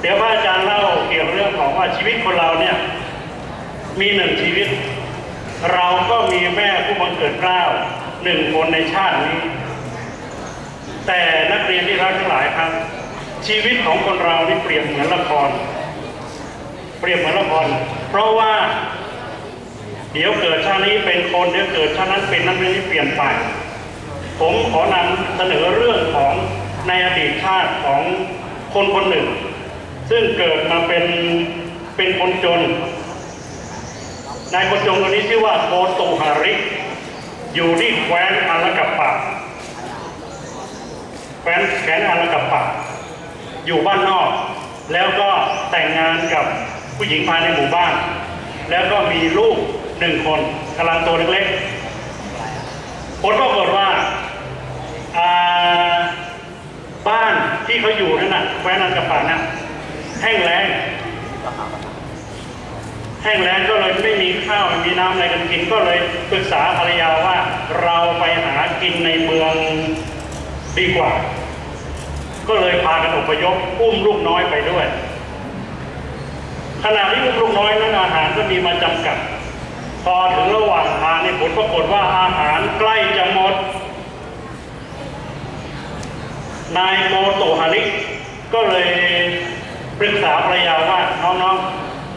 เดี๋ยวพระอาจารย์เล่าเกี่ยวกับเรื่องของว่าชีวิตคนเราเนี่ยมีหนึ่งชีวิต เราก็มีแม่ผู้บังเกิดเกล้าหนึ่งคนในชาตินี้ แต่นักเรียนที่รักทั้งหลายครับ ชีวิตของคนเรานี่เปรียบเหมือนละคร เปรียบเหมือนละคร เพราะว่า เดี๋ยวเกิดชาตินี้เป็นคนเดี๋ยวเกิดชาตินั้นเป็นนั้นเป็นนี้เปลี่ยนไปผมขอนำเสนอเรื่องของในอดีตชาติของคนคนหนึ่ง ซึ่งเกิดมาเป็นเป็นคนจน นายคนจนคนนี้ชื่อว่าโกตุหาริ อยู่ที่แคว้นอารักัปปะแคว้นแคว้นอารักัปปะ อยู่บ้านนอก แล้วก็แต่งงานกับผู้หญิงภายในหมู่บ้าน แล้วก็มีลูกหนึ่งคนกำลังโตเล็กๆผลปรากฏว่าบ้านที่เขาอยู่นั่นน่ะแคว้นอารักัปปะน่ะ แห้งแล้งแห้งแล้งก็เลยไม่มีข้าวไม่มีน้ำอะไรกันกินก็เลยปรึกษาภรรยาว่าเราไปหากินในเมืองดีกว่า ก็เลยพากันอพยพอุ้มลูกน้อยไปด้วย ขณะที่อุ้มลูกน้อยนั้นอาหารก็มีมาจำกัด พอถึงระหว่างทางในผลปรากฏว่าอาหารใกล้จะหมด นายโมโตฮาริก็เลย ปรึกษาภรรยาว่าน้อง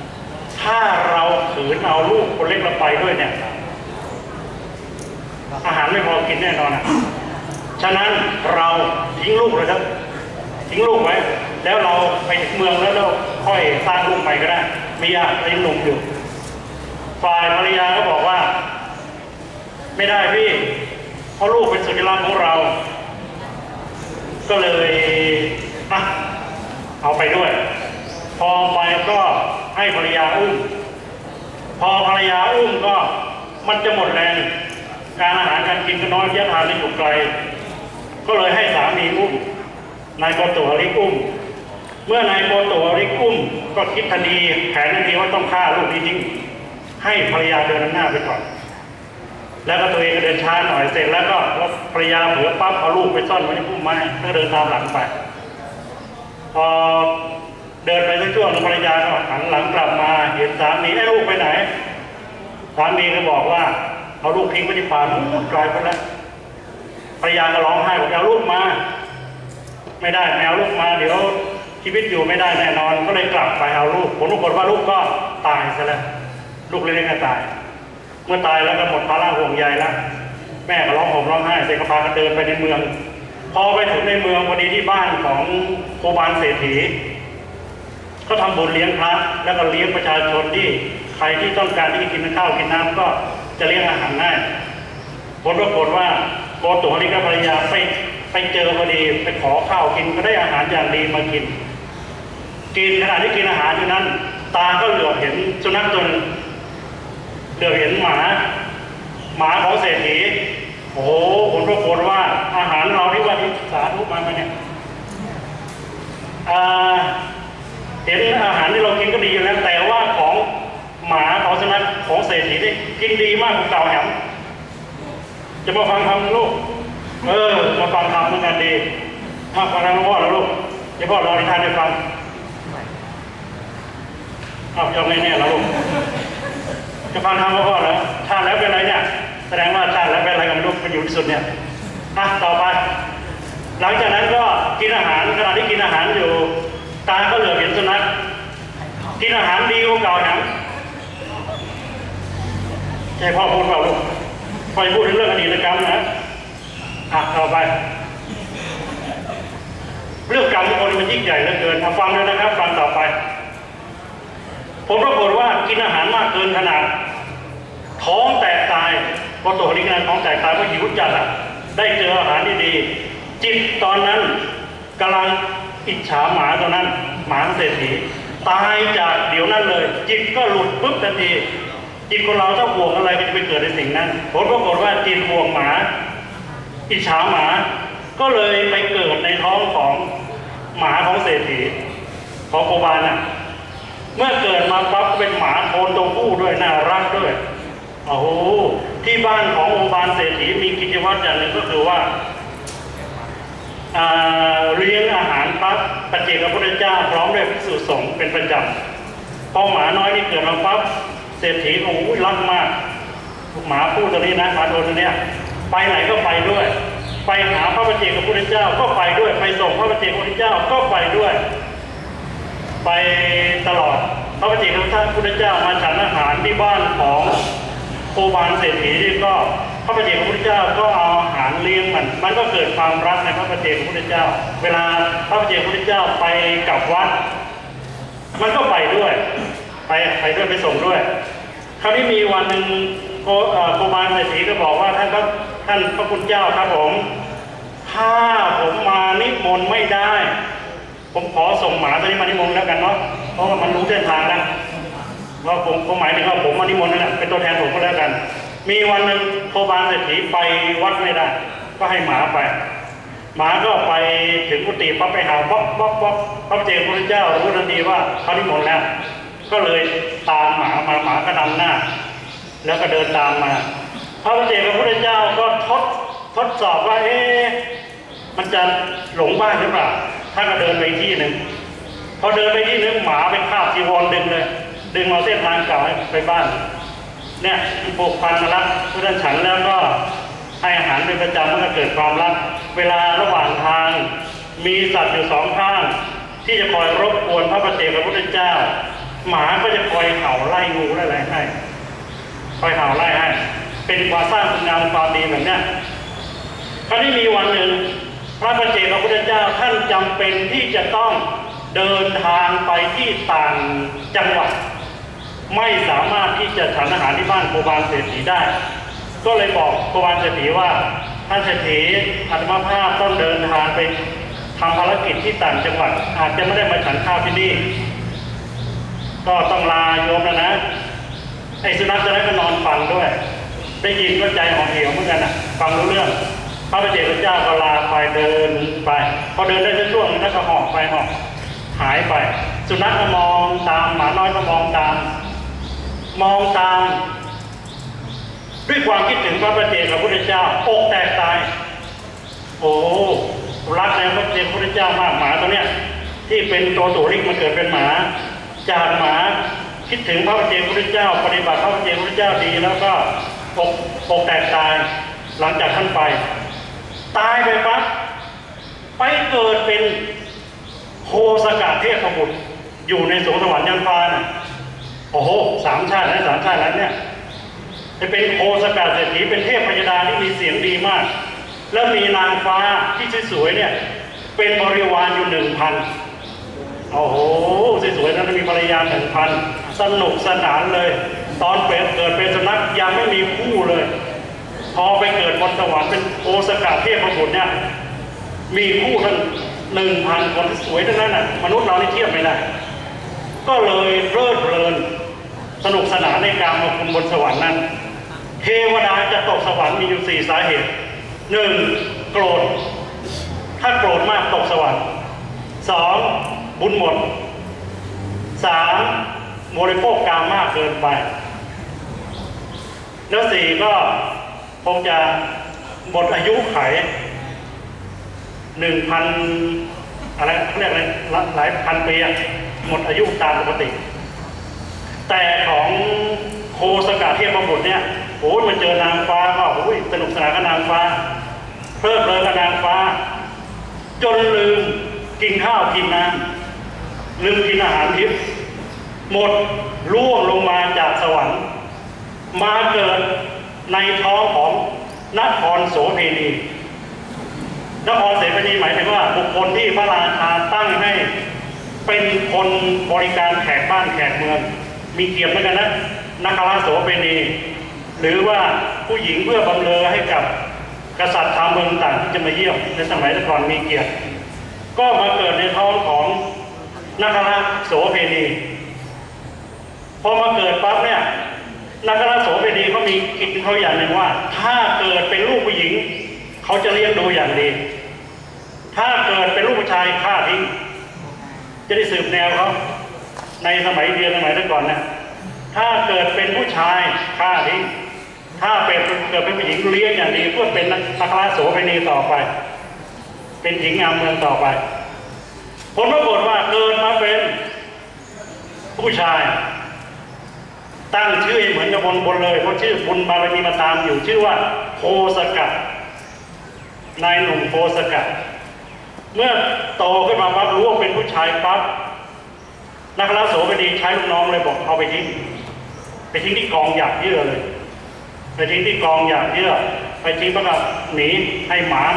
ๆ ถ้าเราขืนเอาลูกคนเล็กเราไปด้วยเนี่ย อาหารไม่พอกินแน่นอนอะ ฉะนั้นเราทิ้งลูกเลยครับทิ้งลูกไว้ แล้วเราไปเมืองแล้วเราค่อยสร้างลูกไปก็ได้ม่ยากเรยังหนุ่มอยู่ ฝ่ายภรรยาก็บอกว่า ไม่ได้พี่ เพราะลูกเป็นสุดที่รักของเรา ก็เลย เอาไปด้วย พอไปก็ให้ภรรยาอุ้ม พอภรรยาอุ้มก็มันจะหมดแรง การอาหารการกินก็น้อยระยะทางที่อยู่ไกล ก็เลยให้สามีอุ้ม นายโกโตฮาริอุ้ม เมื่อนายโกโตฮาริอุ้ม ก็คิดทันทีแผนทันทีว่าต้องฆ่าลูกนี้ทิ้งให้ภรรยาเดินหน้าไปก่อนแล้วก็ตัวเองก็เดินช้าหน่อยเสร็จแล้วก็ภรรยาเผือปั๊บเอาลูกไปซ่อนไว้ในพุ่มไม้ก็เดินตามหลังไป พอเดินไปสักช่วงหนึ่งภรรยาก็หันหลังกลับมาเห็นสามีไอ้ลูกไปไหน สามีก็บอกว่าเอาลูกทิ้งไว้ที่ป่านู้นไกลไปแล้วภรรยาก็ร้องไห้บอกเอาลูกมา ไม่ได้ไม่เอาลูกมา เดี๋ยวชีวิตอยู่ไม่ได้แน่นอน ก็เลยกลับไปเอาลูกผลปรากฏว่าลูกก็ตายซะแล้วลูกเล็กๆก็ตาย เมื่อตายแล้วก็หมดภาระห่วงใยแล้วแม่ก็ร้องห่มร้องไห้เสก็พากันเดินไปในเมือง พอไปถึงในเมืองพอดีที่บ้านของโคบาลเศรษฐีเขาทำบุญเลี้ยงพระแล้วก็เลี้ยงประชาชนที่ใครที่ต้องการที่จะกินข้าวกินน้ำก็จะเลี้ยงอาหารง่ายผลปรากฏว่าโกตุฮาริกับภรรยาไปไปเจอพอดีไปขอข้าวกินก็ได้อาหารอย่างดีมากิน กินขณะที่กินอาหารอยู่นั้น ตาก็เหลือบเห็นสุนัขตัวหนึงเหลือบเห็นหมา หมาของเศรษฐี โอ้โหผลปรากฏว่าอาหารเราที่ว่าที่สาธุมามาเนี่ยอ่าเห็นอาหารที่เรากินก็ดีอยู่แล้วแต่ว่าของหมาของสุนัของเศรษฐีนี่กินดีมากกว่าเก่าแหมจะมาฟังคำลูก เออ มาฟังคำเหมือนกันดีมาฟังคำพ่อแล้วลูกเดี๋ยวพ่อรอที่ทานให้ฟังเอายอมแน่แล้วลูกจะฟังคำพ่อแล้วชาติแล้วเป็นไรเนี่ย แสดงว่าชาติแล้วเป็นอะไรกันไม่รู้มันอยู่ที่สุดเนี่ยอะต่อไป หลังจากนั้นก็กินอาหารขณะที่กินอาหารอยู่ ตาก็เหลือบเห็นสุนัขกินอาหารดีกว่าเก่าหนังใช่พ่อพูดเปล่าลูกพ่อจะพูดถึงเรื่องอดีตกรรมนะอะต่อไป เรื่องกรรมคนมันยิ่งใหญ่เหลือเกินเอาฟังเลยนะครับ ฟังต่อไป ผมปรากฏว่ากินอาหารมากเกินขนาด ท้องแตกตาย พอตัวนี้งานท้องแตกตายเพราะหิวจัดอะได้เจออาหารดีๆจิตตอนนั้นกำลังอิจฉาหมาตัวนั้น หมาของเศรษฐีตายจากเดี๋ยวนั้นเลย จิตก็หลุดปุ๊บทันที จิตคนเราถ้าห่วงอะไรก็จะไปเกิดในสิ่งนั้นผลปรากฏว่าจิตห่วงหมา อิจฉาหมา ก็เลยไปเกิดในท้องของหมาของเศรษฐีของโคบาลน่ะเมื่อเกิดมาปั๊บเป็นหมาโทนตัวผู้ด้วยน่ารักด้วยโอ้โห ที่บ้านขององค์บาลเศรษฐีมีกิจวัตรอย่างหนึ่งก็คือว่าาเลี้ยงอาหารพระปัจเจกพระพุทธเจ้าพร้อมด้วยภิกษุสงฆ์เป็นประจำพอหมาน้อยนี่เกิดมาปั๊บเศรษฐีโอ้ยรักมากหมาพูดตัวนี้นะหมาโดนตัวเนี้ยไปไหนก็ไปด้วย ไปหาพระประเจกพระพุทธเจ้าก็ไปด้วย ไปส่งพระประเจกพระพุทธเจ้าก็ไปด้วย ไปตลอดพระประเจกพระพุทธเจ้ามาฉันอาหารที่บ้านของ โคบาลเศรษฐีนี่ก็พระประเจกพระพุทธเจ้าก็เอาอาหารเลี้ยงมัน มันก็เกิดความรักในพระประเจกพระพุทธเจ้า เวลาพระประเจกพระพุทธเจ้าไปกับวัด มันก็ไปด้วย ไปไปด้วยไปส่งด้วย คราวนี้มีวันหนึ่งโกโกบาลเศรษฐีก็บอกว่าท่านครับท่านพระคุณเจ้าครับผมถ้าผมมานิมนต์ไม่ได้ ผมขอส่งหมาตัวนี้มานิมนต์แล้วกันเนาะเพราะว่ามันรู้เส้นทางแล้ ว่าผมผมหมายถึงว่าผมมานิมนต์นั่นแหละเป็นตัวแทนผมก็แล้วกัน มีวันหนึ่งโคบาลเศรษฐีไปวัดไม่ได้ ก็ให้หมาไป หมาก็ไปถึงกุฏิปั๊บไปหาป๊อกป๊อกป๊อกพระเจ้าพระเจ้ารู้ทันทีว่าเขานิมนต์แล้วก็เลยตามหมามาหมาก็นำหน้า แล้วก็เดินตามมา พระเจ้าพระพุทธเจ้าก็ทดทดสอบว่าเอ๊ะมันจะหลงบ้านหรือเปล่าท่านก็เดินไปที่หนึ่งพอเดินไปที่หนึ่งหมาไปคาบจีวรดึงเลย ดึงมาเส้นทางเก่าให้ไปบ้าน เนี่ยผูกพันมารักเพื่อนฉันแล้วก็ให้อาหารเป็นประจำมันก็เกิดความรัก เวลาระหว่างทาง มีสัตว์อยู่สองข้าง ที่จะคอยรบกวนพระประเจกพระพุทธเจ้า หมาก็จะคอยเห่าไล่งูไล่อะไรให้คอยเห่าไล่ให้เป็นความสร้างคุณงามความดีแบบเนี้ยคราวนี้มีวันหนึ่ง พระประเจกพระพุทธเจ้าท่านจำเป็นที่จะต้องเดินทางไปที่ต่างจังหวัด ไม่สามารถที่จะฉันอาหารที่บ้านโคบาลเศรษฐีได้ ก็เลยบอกโคบาลเศรษฐีว่าท่านเศรษฐีอัตมาภาพต้องเดินทางไปทำภารกิจที่ต่างจังหวัด อาจจะไม่ได้มาฉันข้าวที่นี่ก็ต้องลาโยมแล้วนะไอ้สุนัขจะได้ก็นอนฟังด้วย ได้ยินก็ใจห่อเหี่ยวเหมือนกันอะ ฟังรู้เรื่องพระประเจกพระเจ้าก็ลาไปเดินไป พอเดินได้สักช่วงนึงแล้วก็หอบไปหอบหายไป สุนัขก็มองตามหมาน้อยก็มองตาม มองตาม ด้วยความคิดถึงพระประเจกพระพุทธเจ้าอกแตกตาย โอ้รักในพระเจกพระพุทธเจ้ามากหมาตัวเนี้ยที่เป็นตัวตุริกมันเกิดเป็นหมา จากหมาคิดถึงพระประเจกพระพุทธเจ้า ปฏิบัติพระประเจกพระพุทธเจ้าดีแล้วก็อกอกแตกตายหลังจากท่านไป ตายไปปั๊บไปเกิดเป็นโคสกาเทพบุตรอยู่ในสวงสวรรค์ยันฟ้าน่ะ โอ้โหสามชาติแล้วสามชาติแล้วเนี่ยจะเป็นโคสกาเศรษฐีเป็นเทพพยดาที่มีเสียงดีมาก แล้วมีนางฟ้าที่สวยๆเนี่ย เป็นบริวารอยู่หนึ่งพันโอ้โหสวยๆนั้นมีภรรยาหนึ่งพันสนุกสนานเลย ตอนเป็นเกิดเป็นสุนัขยังไม่มีคู่เลย พอไปเกิดบนสวรรค์เป็นโอสกาเทพบุตรเนี่ยมีคู่ทั้งหนึ่งพันคนที่สวยทั้งนั้นน่ะมนุษย์เรานี่เทียบไม่ได้ก็เลยเพลิดเพลิน สนุกสนานในการมาคุณบนสวรรค์นั้น เทวดาจะตกสวรรค์มีอยู่สี่สาเหตุหนึ่งโกรธ ถ้าโกรธมากตกสวรรค์สองบุญหมดสามบริโภคกามมากเกินไป แล้วสี่ก็คงจะหมดอายุไขหนึ่งพันอะไรเขาเรียกอะไรหลายพันปีหมดอายุตามปกติ แต่ สกาเทพบุตรเนี่ยโอ้ยมันเจอนางฟ้าก็โอ้ยสนุกสนานกับนางฟ้า เพลิดเพลินกับนางฟ้า จนลืมกินข้าวกินน้ำลืมกินอาหารทิพย์หมดร่วงลงมาจากสวรรค์ มาเกิดในท้องของนครโสเพณีนครเสเพณีหมายถึงว่าบุคคลที่พระราชาตั้งให้เป็นคนบริการแขกบ้านแขกเมือง มีเกียรติเหมือนกันนะ นักราชโสเพณี หรือว่าผู้หญิงเพื่อบำเรอให้กับกษัตริย์ชาวเมืองต่างที่จะมาเยี่ยมในสมัยต่ก่อนมีเกียรติ ก็มาเกิดในท้องของนักราชโสเพณีพอมาเกิดปั๊บเนี่ยนักราชโสเภณีเขามีกิจเขาอย่างหนึ่งว่า ถ้าเกิดเป็นลูกผู้หญิง เขาจะเลี้ยงดูอย่างดี ถ้าเกิดเป็นลูกผู้ชายฆ่าทิ้งจะได้สืบแนวเขาในสมัยเรียนสมัยแต่ก่อนนะ ถ้าเกิดเป็นผู้ชายฆ่าทิ้งถ้าเป็นเกิดเป็นผู้หญิงเลี้ยงอย่างดีเพื่อเป็นนักราโสเภณีต่อไป เป็นหญิงงามเมืองต่อไป ผลปรากฏว่าเกิดมาเป็น ผู้ชาย ตั้งชื่อเหมือนกับบนบนเลยเพราะชื่อบุญบารมีมาตามอยู่ชื่อว่าโพสกัดนายหนุ่มโพสกัดเมื่อโตขึ้นมาปั๊บรู้ว่าเป็นผู้ชายปั๊บนักล่าโสบดีใช้ลูกน้องเลยบอกเอาไปทิ้ง ไปทิ้งที่กองหยาบเยื่อเลย ไปทิ้งที่กองหยาบเยื่อ ไปทิ้งประกับหนีให้หมา